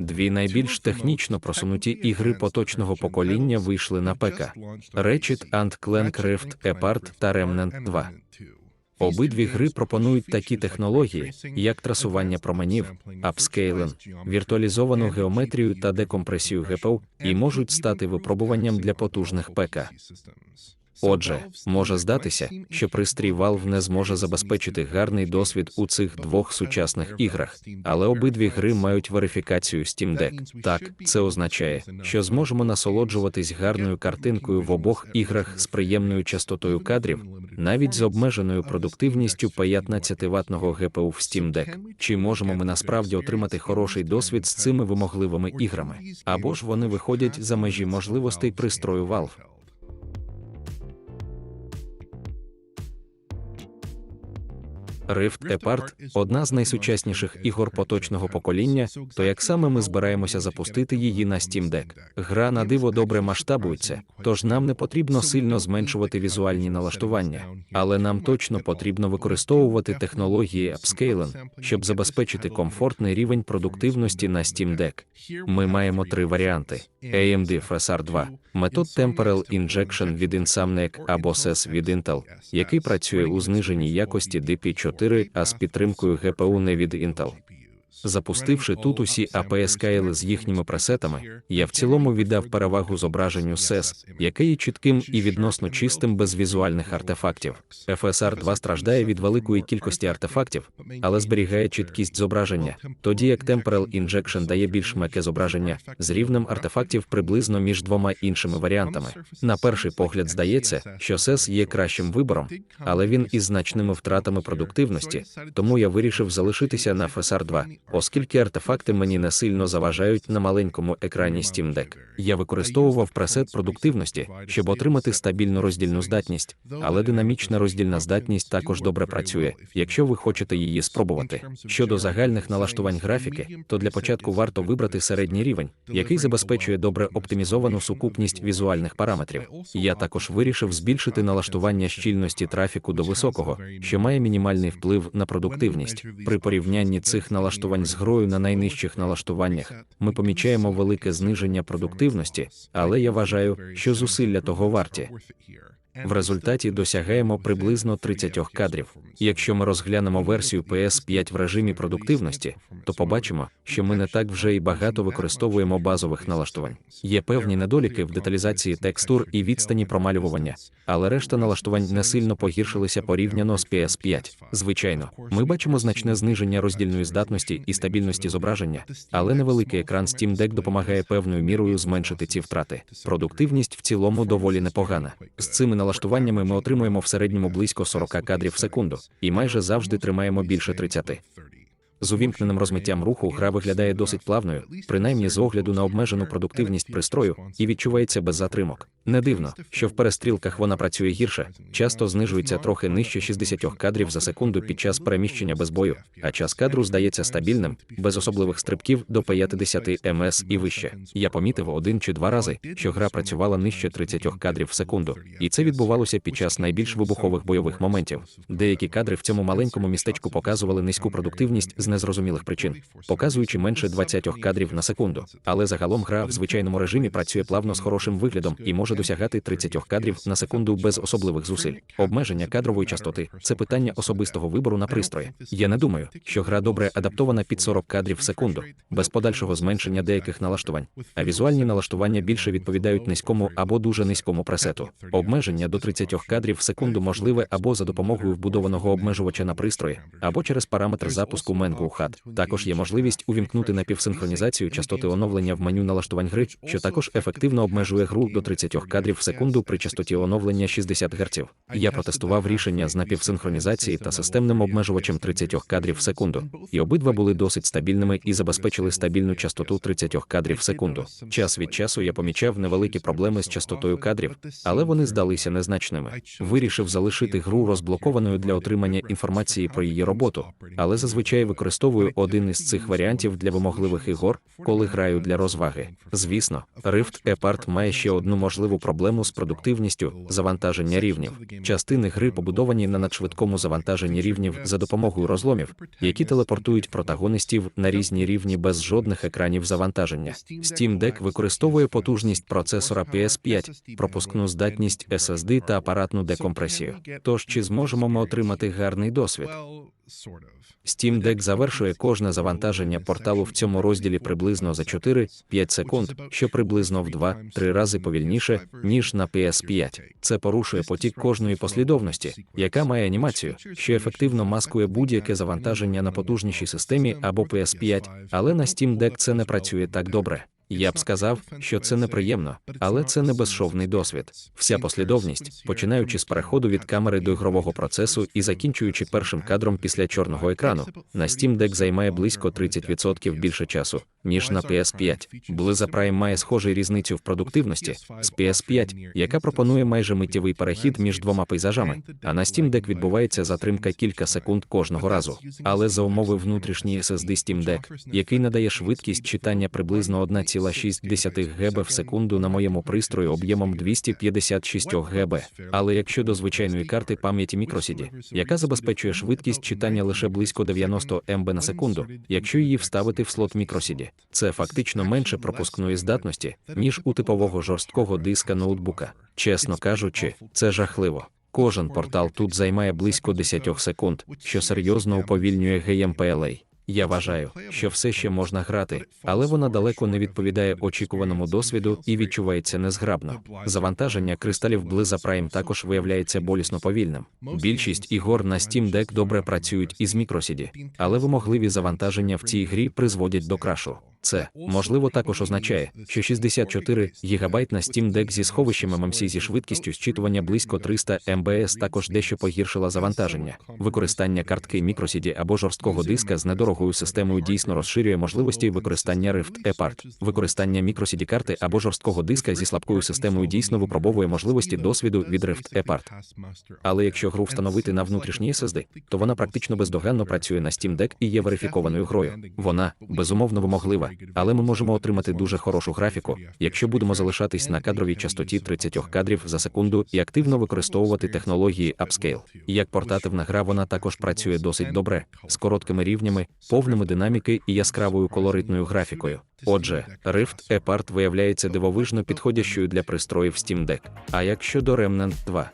Дві найбільш технічно просунуті ігри поточного покоління вийшли на ПК Ratchet Clank Rift Apart та Remnant 2. Обидві гри пропонують такі технології, як трасування променів, апскейлинг, віртуалізовану геометрію та декомпресію ГПУ, і можуть стати випробуванням для потужних ПК. Отже, може здатися, що пристрій Valve не зможе забезпечити гарний досвід у цих двох сучасних іграх, але обидві гри мають верифікацію Steam Deck. Так, це означає, що зможемо насолоджуватись гарною картинкою в обох іграх з приємною частотою кадрів, навіть з обмеженою продуктивністю 15 ватного ГПУ в Steam Deck. Чи можемо ми насправді отримати хороший досвід з цими вимогливими іграми? Або ж вони виходять за межі можливостей пристрою Valve? Rift Apart – одна з найсучасніших ігор поточного покоління, то як саме ми збираємося запустити її на Steam Deck. Гра на диво добре масштабується, тож нам не потрібно сильно зменшувати візуальні налаштування, але нам точно потрібно використовувати технології Upscaling, щоб забезпечити комфортний рівень продуктивності на Steam Deck. Ми маємо три варіанти: AMD FSR 2, метод Temporal Injection від Insomniac або SES від Intel, який працює у зниженій якості DP4 а з підтримкою ГПУ не від Intel. Запустивши тут усі APS кайли з їхніми пресетами, я в цілому віддав перевагу зображенню SES, яке є чітким і відносно чистим без візуальних артефактів. FSR 2 страждає від великої кількості артефактів, але зберігає чіткість зображення, тоді як Temporal Injection дає більш м'яке зображення з рівнем артефактів приблизно між двома іншими варіантами. На перший погляд здається, що SES є кращим вибором, але він із значними втратами продуктивності, тому я вирішив залишитися на FSR 2 оскільки артефакти мені не сильно заважають на маленькому екрані Steam Deck. Я використовував пресет продуктивності, щоб отримати стабільну роздільну здатність, але динамічна роздільна здатність також добре працює, якщо ви хочете її спробувати. Щодо загальних налаштувань графіки, то для початку варто вибрати середній рівень, який забезпечує добре оптимізовану сукупність візуальних параметрів. Я також вирішив збільшити налаштування щільності трафіку до високого, що має мінімальний вплив на продуктивність. При порівнянні цих налаштувань з грою на найнижчих налаштуваннях, ми помічаємо велике зниження продуктивності, але я вважаю, що зусилля того варті. В результаті досягаємо приблизно 30 кадрів. Якщо ми розглянемо версію PS5 в режимі продуктивності, то побачимо, що ми не так вже і багато використовуємо базових налаштувань. Є певні недоліки в деталізації текстур і відстані промалювання, але решта налаштувань не сильно погіршилися порівняно з PS5. Звичайно, ми бачимо значне зниження роздільної здатності і стабільності зображення, але невеликий екран Steam Deck допомагає певною мірою зменшити ці втрати. Продуктивність в цілому доволі непогана. З цими налаштуваннями ми отримуємо в середньому близько 40 кадрів в секунду і майже завжди тримаємо більше 30. З увімкненим розмиттям руху гра виглядає досить плавною, принаймні з огляду на обмежену продуктивність пристрою, і відчувається без затримок. Не дивно, що в перестрілках вона працює гірше, часто знижується трохи нижче 60 кадрів за секунду під час переміщення без бою, а час кадру здається стабільним, без особливих стрибків до 50 МС і вище. Я помітив один чи два рази, що гра працювала нижче 30 кадрів в секунду, і це відбувалося під час найбільш вибухових бойових моментів. Деякі кадри в цьому маленькому містечку показували низьку продуктивність з незрозумілих причин, показуючи менше 20 кадрів на секунду. Але загалом гра в звичайному режимі працює плавно з хорошим виглядом і може досягати 30 кадрів на секунду без особливих зусиль. Обмеження кадрової частоти це питання особистого вибору на пристрої. Я не думаю, що гра добре адаптована під 40 кадрів в секунду, без подальшого зменшення деяких налаштувань, а візуальні налаштування більше відповідають низькому або дуже низькому пресету. Обмеження до 30 кадрів в секунду можливе або за допомогою вбудованого обмежувача на пристрої, або через параметр запуску Mengu HUD. Також є можливість увімкнути напівсинхронізацію частоти оновлення в меню налаштувань гри, що також ефективно обмежує гру до 30 кадрів в секунду при частоті оновлення 60 Гц. Я протестував рішення з напівсинхронізації та системним обмежувачем 30 кадрів в секунду, і обидва були досить стабільними і забезпечили стабільну частоту 30 кадрів в секунду. Час від часу я помічав невеликі проблеми з частотою кадрів, але вони здалися незначними. Вирішив залишити гру розблокованою для отримання інформації про її роботу, але зазвичай використовував використовую один із цих варіантів для вимогливих ігор, коли граю для розваги. Звісно, Rift Apart має ще одну можливу проблему з продуктивністю завантаження рівнів. Частини гри побудовані на надшвидкому завантаженні рівнів за допомогою розломів, які телепортують протагоністів на різні рівні без жодних екранів завантаження. Steam Deck використовує потужність процесора PS5, пропускну здатність SSD та апаратну декомпресію. Тож чи зможемо ми отримати гарний досвід? Steam Deck завершує кожне завантаження порталу в цьому розділі приблизно за 4-5 секунд, що приблизно в 2-3 рази повільніше, ніж на PS5. Це порушує потік кожної послідовності, яка має анімацію, що ефективно маскує будь-яке завантаження на потужнішій системі або PS5, але на Steam Deck це не працює так добре. Я б сказав, що це неприємно, але це не безшовний досвід. Вся послідовність, починаючи з переходу від камери до ігрового процесу і закінчуючи першим кадром після чорного екрану, на Steam Deck займає близько 30% більше часу, ніж на PS5. Blizzard Prime має схожу різницю в продуктивності з PS5, яка пропонує майже миттєвий перехід між двома пейзажами, а на Steam Deck відбувається затримка кілька секунд кожного разу. Але за умови внутрішній SSD Steam Deck, який надає швидкість читання приблизно 1,6 ГБ в секунду на моєму пристрої об'ємом 256 ГБ. Але якщо до звичайної карти пам'яті мікросіді, яка забезпечує швидкість читання лише близько 90 МБ на секунду, якщо її вставити в слот мікросіді, це фактично менше пропускної здатності, ніж у типового жорсткого диска ноутбука. Чесно кажучи, це жахливо. Кожен портал тут займає близько 10 секунд, що серйозно уповільнює GMPLA. Я вважаю, що все ще можна грати, але вона далеко не відповідає очікуваному досвіду і відчувається незграбно. Завантаження кристалів Blizzard Prime також виявляється болісно повільним. Більшість ігор на Steam Deck добре працюють із мікросіді, але вимогливі завантаження в цій грі призводять до крашу. Це можливо також означає, що 64 ГБ на Steam Deck зі сховищем MMC зі швидкістю зчитування близько 300 МБС також дещо погіршила завантаження. Використання картки мікросіді або жорсткого диска з недорогою системою дійсно розширює можливості використання Rift Apart. Використання мікросіді карти або жорсткого диска зі слабкою системою дійсно випробовує можливості досвіду від Rift Apart. Але якщо гру встановити на внутрішній SSD, то вона практично бездоганно працює на Steam Deck і є верифікованою грою. Вона безумовно вимоглива але ми можемо отримати дуже хорошу графіку, якщо будемо залишатись на кадровій частоті 30 кадрів за секунду і активно використовувати технології Upscale. Як портативна гра, вона також працює досить добре, з короткими рівнями, повними динаміки і яскравою колоритною графікою. Отже, Rift Apart виявляється дивовижно підходящою для пристроїв Steam Deck. А як щодо Remnant 2?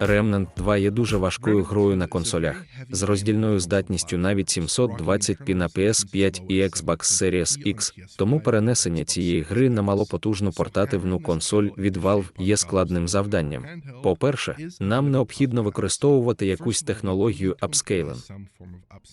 Remnant 2 є дуже важкою грою на консолях з роздільною здатністю навіть 720p на PS5 і Xbox Series X, тому перенесення цієї гри на малопотужну портативну консоль від Valve є складним завданням. По-перше, нам необхідно використовувати якусь технологію апскейлинг.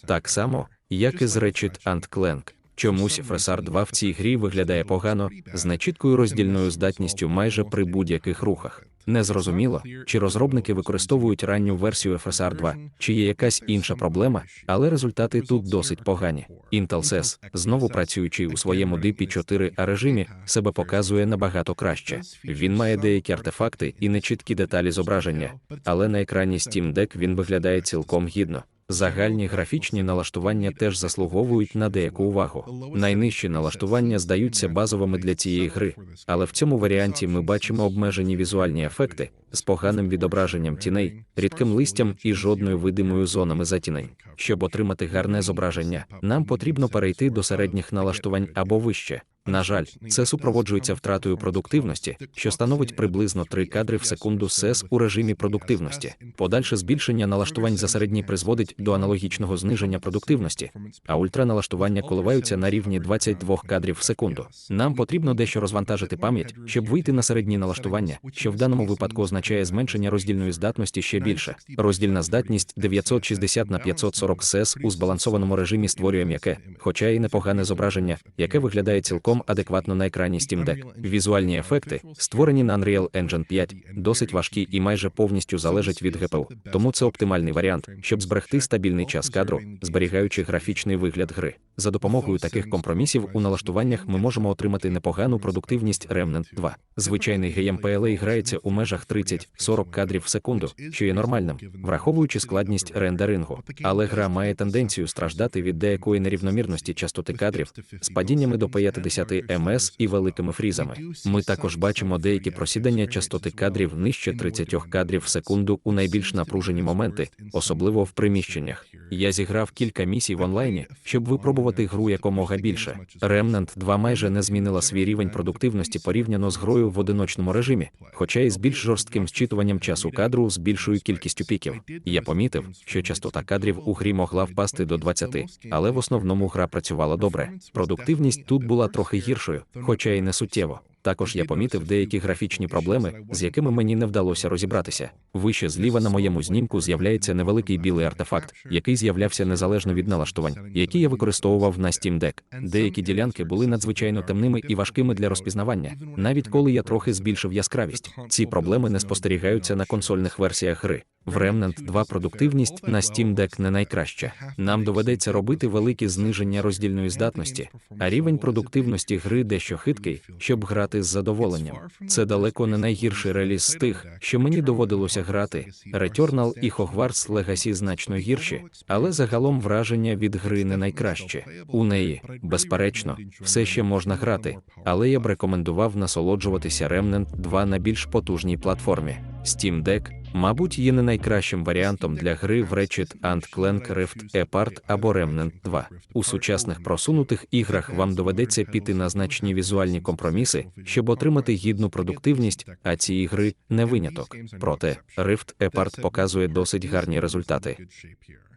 Так само, як і з Ratchet Clank. Чомусь FSR 2 в цій грі виглядає погано, з нечіткою роздільною здатністю майже при будь-яких рухах. Незрозуміло, чи розробники використовують ранню версію FSR 2, чи є якась інша проблема, але результати тут досить погані. Intel SES, знову працюючи у своєму dp 4 а режимі, себе показує набагато краще. Він має деякі артефакти і нечіткі деталі зображення, але на екрані Steam Deck він виглядає цілком гідно. Загальні графічні налаштування теж заслуговують на деяку увагу. Найнижчі налаштування здаються базовими для цієї гри, але в цьому варіанті ми бачимо обмежені візуальні ефекти з поганим відображенням тіней, рідким листям і жодною видимою зонами затінень. Щоб отримати гарне зображення, нам потрібно перейти до середніх налаштувань або вище. На жаль, це супроводжується втратою продуктивності, що становить приблизно 3 кадри в секунду СЕС у режимі продуктивності. Подальше збільшення налаштувань за середні призводить до аналогічного зниження продуктивності, а ультраналаштування коливаються на рівні 22 кадрів в секунду. Нам потрібно дещо розвантажити пам'ять, щоб вийти на середні налаштування, що в даному випадку означає зменшення роздільної здатності ще більше. Роздільна здатність 960 на 540 СЕС у збалансованому режимі створює м'яке, хоча і непогане зображення, яке виглядає цілком цілком адекватно на екрані Steam Deck. Візуальні ефекти, створені на Unreal Engine 5, досить важкі і майже повністю залежать від GPU. Тому це оптимальний варіант, щоб зберегти стабільний час кадру, зберігаючи графічний вигляд гри. За допомогою таких компромісів у налаштуваннях ми можемо отримати непогану продуктивність Remnant 2. Звичайний GMPLA грається у межах 30-40 кадрів в секунду, що є нормальним, враховуючи складність рендерингу. Але гра має тенденцію страждати від деякої нерівномірності частоти кадрів з падіннями до 50 МС і великими фрізами. Ми також бачимо деякі просідання частоти кадрів нижче 30 кадрів в секунду у найбільш напружені моменти, особливо в приміщеннях. Я зіграв кілька місій в онлайні, щоб випробувати гру якомога більше. Remnant 2 майже не змінила свій рівень продуктивності порівняно з грою в одиночному режимі, хоча і з більш жорстким зчитуванням часу кадру з більшою кількістю піків. Я помітив, що частота кадрів у грі могла впасти до 20, але в основному гра працювала добре. Продуктивність тут була трохи гіршою, хоча й не суттєво. Також я помітив деякі графічні проблеми, з якими мені не вдалося розібратися. Вище зліва на моєму знімку з'являється невеликий білий артефакт, який з'являвся незалежно від налаштувань, які я використовував на Steam Deck. Деякі ділянки були надзвичайно темними і важкими для розпізнавання, навіть коли я трохи збільшив яскравість. Ці проблеми не спостерігаються на консольних версіях гри. В Remnant 2 продуктивність на Steam Deck не найкраща. Нам доведеться робити великі зниження роздільної здатності, а рівень продуктивності гри дещо хиткий, щоб грати з задоволенням. Це далеко не найгірший реліз з тих, що мені доводилося грати. Returnal і Hogwarts Legacy значно гірші, але загалом враження від гри не найкраще. У неї, безперечно, все ще можна грати, але я б рекомендував насолоджуватися Remnant 2 на більш потужній платформі. Steam Deck, мабуть, є не найкращим варіантом для гри в Ratchet Clank Rift Apart або Remnant 2. У сучасних просунутих іграх вам доведеться піти на значні візуальні компроміси, щоб отримати гідну продуктивність, а ці ігри не виняток. Проте Rift Apart показує досить гарні результати.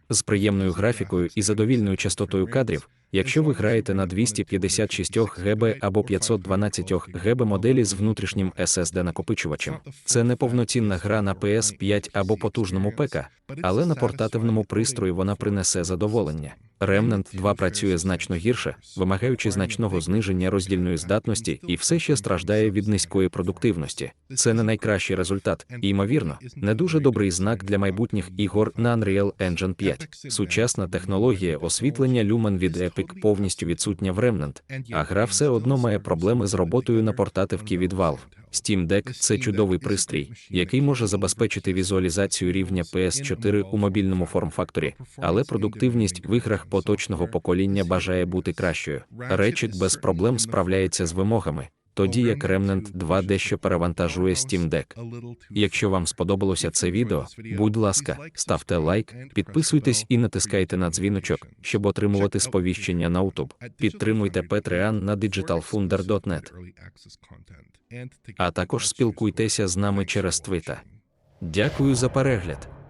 З приємною графікою і задовільною частотою кадрів, якщо ви граєте на 256 ГБ або 512 ГБ моделі з внутрішнім SSD накопичувачем. Це не повноцінна гра на PS5 або потужному ПК, але на портативному пристрої вона принесе задоволення. Remnant 2 працює значно гірше, вимагаючи значного зниження роздільної здатності і все ще страждає від низької продуктивності. Це не найкращий результат, і ймовірно, не дуже добрий знак для майбутніх ігор на Unreal Engine 5. Сучасна технологія освітлення Lumen від Epic повністю відсутня в Remnant, а гра все одно має проблеми з роботою на портативки від Valve. Steam Deck – це чудовий пристрій, який може забезпечити візуалізацію рівня PS4 у мобільному форм-факторі, але продуктивність в іграх поточного покоління бажає бути кращою. Ratchet без проблем справляється з вимогами, тоді як Remnant 2 дещо перевантажує Steam Deck. Якщо вам сподобалося це відео, будь ласка, ставте лайк, підписуйтесь і натискайте на дзвіночок, щоб отримувати сповіщення на YouTube. Підтримуйте Patreon на digitalfunder.net. А також спілкуйтеся з нами через Twitter. Дякую за перегляд.